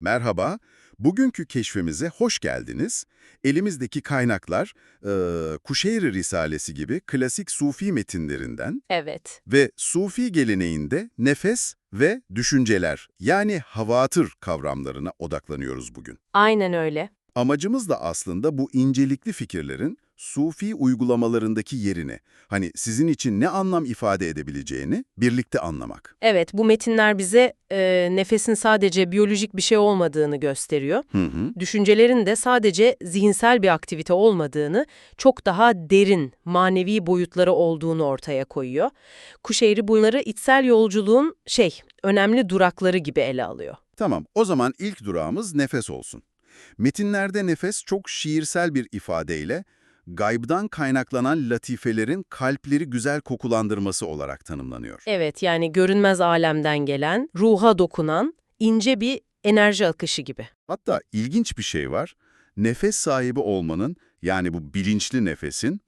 Merhaba, bugünkü keşfimize hoş geldiniz. Elimizdeki kaynaklar, e, Kuşeyri Risalesi gibi klasik Sufi metinlerinden Evet. ve Sufi geleneğinde nefes ve düşünceler yani havatır kavramlarına odaklanıyoruz bugün. Aynen öyle. Amacımız da aslında bu incelikli fikirlerin Sufi uygulamalarındaki yerini, hani sizin için ne anlam ifade edebileceğini birlikte anlamak. Evet, bu metinler bize e, nefesin sadece biyolojik bir şey olmadığını gösteriyor. Hı hı. Düşüncelerin de sadece zihinsel bir aktivite olmadığını, çok daha derin, manevi boyutları olduğunu ortaya koyuyor. Kuşeyri bunları içsel yolculuğun şey, önemli durakları gibi ele alıyor. Tamam, o zaman ilk durağımız nefes olsun. Metinlerde nefes çok şiirsel bir ifadeyle gaybdan kaynaklanan latifelerin kalpleri güzel kokulandırması olarak tanımlanıyor. Evet, yani görünmez alemden gelen, ruha dokunan, ince bir enerji akışı gibi. Hatta ilginç bir şey var. Nefes sahibi olmanın, yani bu bilinçli nefesin,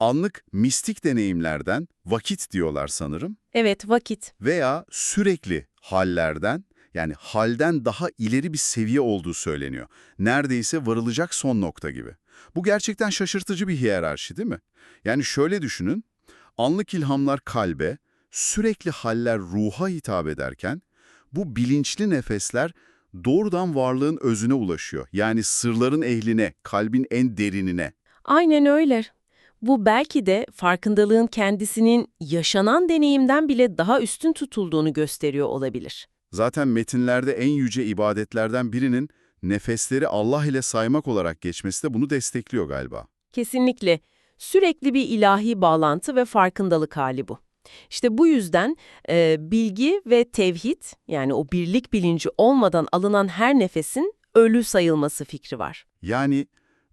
anlık mistik deneyimlerden, vakit diyorlar sanırım, Evet, vakit. veya sürekli hallerden, yani halden daha ileri bir seviye olduğu söyleniyor. Neredeyse varılacak son nokta gibi. Bu gerçekten şaşırtıcı bir hiyerarşi değil mi? Yani şöyle düşünün, anlık ilhamlar kalbe, sürekli haller ruha hitap ederken, bu bilinçli nefesler doğrudan varlığın özüne ulaşıyor. Yani sırların ehline, kalbin en derinine. Aynen öyle. Bu belki de farkındalığın kendisinin yaşanan deneyimden bile daha üstün tutulduğunu gösteriyor olabilir. Zaten metinlerde en yüce ibadetlerden birinin nefesleri Allah ile saymak olarak geçmesi de bunu destekliyor galiba. Kesinlikle sürekli bir ilahi bağlantı ve farkındalık hali bu. İşte bu yüzden e, bilgi ve tevhid yani o birlik bilinci olmadan alınan her nefesin ölü sayılması fikri var. Yani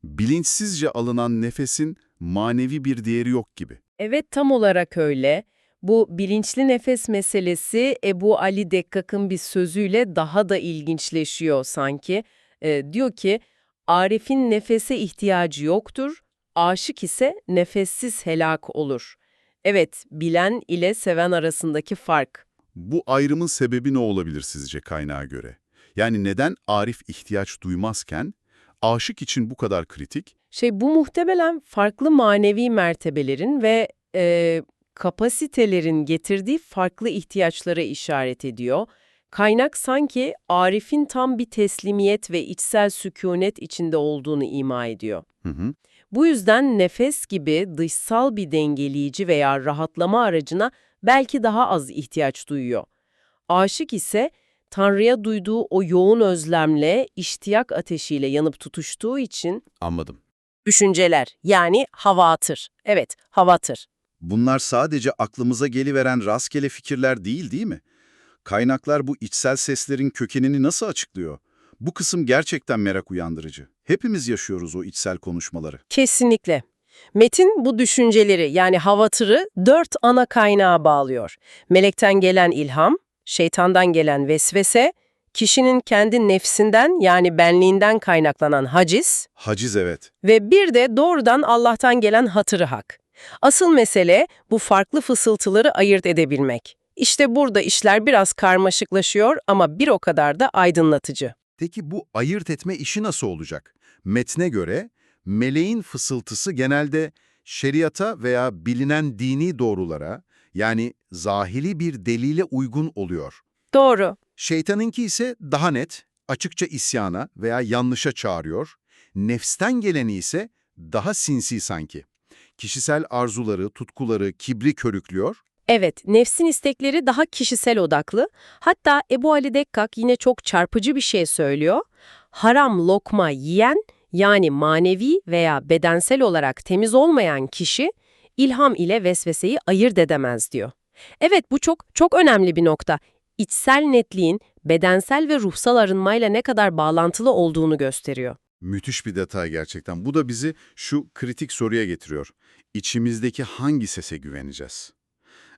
bilinçsizce alınan nefesin manevi bir değeri yok gibi. Evet tam olarak öyle. Bu bilinçli nefes meselesi Ebu Ali Dekkak'ın bir sözüyle daha da ilginçleşiyor sanki. Ee, diyor ki, Arif'in nefese ihtiyacı yoktur, aşık ise nefessiz helak olur. Evet, bilen ile seven arasındaki fark. Bu ayrımın sebebi ne olabilir sizce kaynağa göre? Yani neden Arif ihtiyaç duymazken aşık için bu kadar kritik? Şey bu muhtemelen farklı manevi mertebelerin ve e, kapasitelerin getirdiği farklı ihtiyaçlara işaret ediyor. Kaynak sanki Arif'in tam bir teslimiyet ve içsel sükunet içinde olduğunu ima ediyor. Hı hı. Bu yüzden nefes gibi dışsal bir dengeleyici veya rahatlama aracına belki daha az ihtiyaç duyuyor. Aşık ise Tanrı'ya duyduğu o yoğun özlemle, iştiyak ateşiyle yanıp tutuştuğu için Anladım. düşünceler yani havatır. Evet, havatır. Bunlar sadece aklımıza geliveren rastgele fikirler değil değil mi? Kaynaklar bu içsel seslerin kökenini nasıl açıklıyor? Bu kısım gerçekten merak uyandırıcı. Hepimiz yaşıyoruz o içsel konuşmaları. Kesinlikle. Metin bu düşünceleri yani havatırı dört ana kaynağa bağlıyor. Melekten gelen ilham, şeytandan gelen vesvese, kişinin kendi nefsinden yani benliğinden kaynaklanan haciz Haciz evet. ve bir de doğrudan Allah'tan gelen hatırı hak. Asıl mesele bu farklı fısıltıları ayırt edebilmek. İşte burada işler biraz karmaşıklaşıyor ama bir o kadar da aydınlatıcı. Peki bu ayırt etme işi nasıl olacak? Metne göre meleğin fısıltısı genelde şeriata veya bilinen dini doğrulara yani zahiri bir delile uygun oluyor. Doğru. Şeytanınki ise daha net, açıkça isyana veya yanlışa çağırıyor. Nefsten geleni ise daha sinsi sanki. Kişisel arzuları, tutkuları, kibri körüklüyor. Evet, nefsin istekleri daha kişisel odaklı. Hatta Ebu Ali Dekkak yine çok çarpıcı bir şey söylüyor. Haram lokma yiyen, yani manevi veya bedensel olarak temiz olmayan kişi, ilham ile vesveseyi ayırt edemez diyor. Evet, bu çok çok önemli bir nokta. İçsel netliğin bedensel ve ruhsal arınmayla ne kadar bağlantılı olduğunu gösteriyor. Müthiş bir detay gerçekten. Bu da bizi şu kritik soruya getiriyor. İçimizdeki hangi sese güveneceğiz?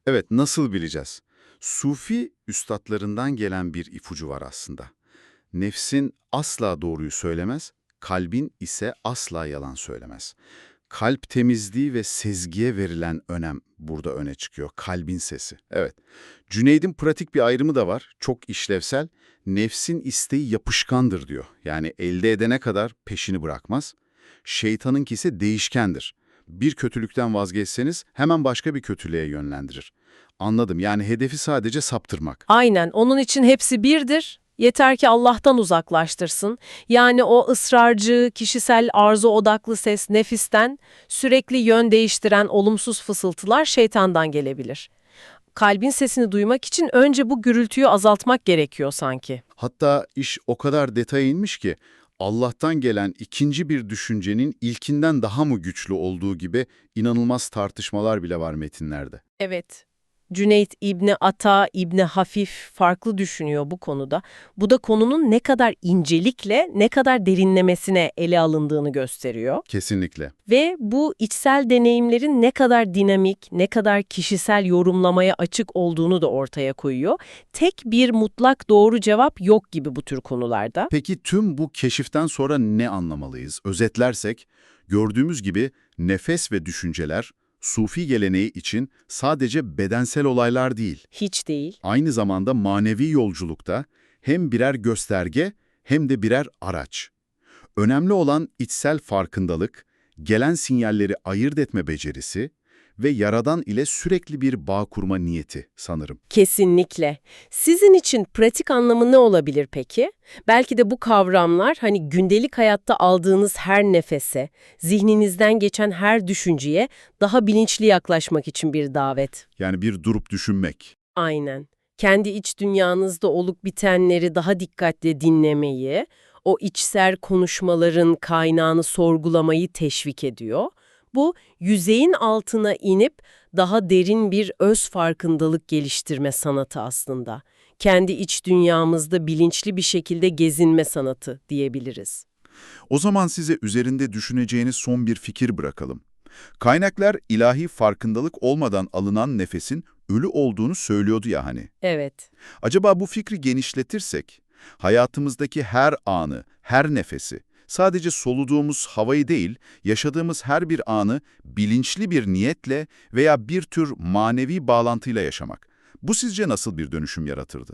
Evet, nasıl bileceğiz? Sufi üstadlarından gelen bir ipucu var aslında. Nefsin asla doğruyu söylemez, kalbin ise asla yalan söylemez. kalp temizliği ve sezgiye verilen önem burada öne çıkıyor. Kalbin sesi. Evet. Cüneyd'in pratik bir ayrımı da var. Çok işlevsel. Nefsin isteği yapışkandır diyor. Yani elde edene kadar peşini bırakmaz. Şeytanınki ise değişkendir. Bir kötülükten vazgeçseniz hemen başka bir kötülüğe yönlendirir. Anladım. Yani hedefi sadece saptırmak. Aynen, onun için hepsi birdir. Yeter ki Allah'tan uzaklaştırsın. Yani o ısrarcı, kişisel arzu odaklı ses nefisten, sürekli yön değiştiren olumsuz fısıltılar şeytandan gelebilir. Kalbin sesini duymak için önce bu gürültüyü azaltmak gerekiyor sanki. Hatta iş o kadar detaya inmiş ki Allah'tan gelen ikinci bir düşüncenin ilkinden daha mı güçlü olduğu gibi inanılmaz tartışmalar bile var metinlerde. Evet. Cüneyt İbni Ata, İbni Hafif farklı düşünüyor bu konuda. Bu da konunun ne kadar incelikle, ne kadar derinlemesine ele alındığını gösteriyor. Kesinlikle. Ve bu içsel deneyimlerin ne kadar dinamik, ne kadar kişisel yorumlamaya açık olduğunu da ortaya koyuyor. Tek bir mutlak doğru cevap yok gibi bu tür konularda. Peki tüm bu keşiften sonra ne anlamalıyız? Özetlersek, gördüğümüz gibi nefes ve düşünceler, Sufi geleneği için sadece bedensel olaylar değil, Hiç değil. aynı zamanda manevi yolculukta hem birer gösterge hem de birer araç. Önemli olan içsel farkındalık, gelen sinyalleri ayırt etme becerisi ve Yaradan ile sürekli bir bağ kurma niyeti sanırım. Kesinlikle. Sizin için pratik anlamı ne olabilir peki? Belki de bu kavramlar hani gündelik hayatta aldığınız her nefese, zihninizden geçen her düşünceye daha bilinçli yaklaşmak için bir davet. Yani bir durup düşünmek. Aynen. Kendi iç dünyanızda olup bitenleri daha dikkatle dinlemeyi, o içsel konuşmaların kaynağını sorgulamayı teşvik ediyor. Bu, yüzeyin altına inip daha derin bir öz farkındalık geliştirme sanatı aslında. Kendi iç dünyamızda bilinçli bir şekilde gezinme sanatı diyebiliriz. O zaman size üzerinde düşüneceğiniz son bir fikir bırakalım. Kaynaklar ilahi farkındalık olmadan alınan nefesin ölü olduğunu söylüyordu ya hani. Evet. Acaba bu fikri genişletirsek, hayatımızdaki her anı, her nefesi, sadece soluduğumuz havayı değil, yaşadığımız her bir anı bilinçli bir niyetle veya bir tür manevi bağlantıyla yaşamak. Bu sizce nasıl bir dönüşüm yaratırdı?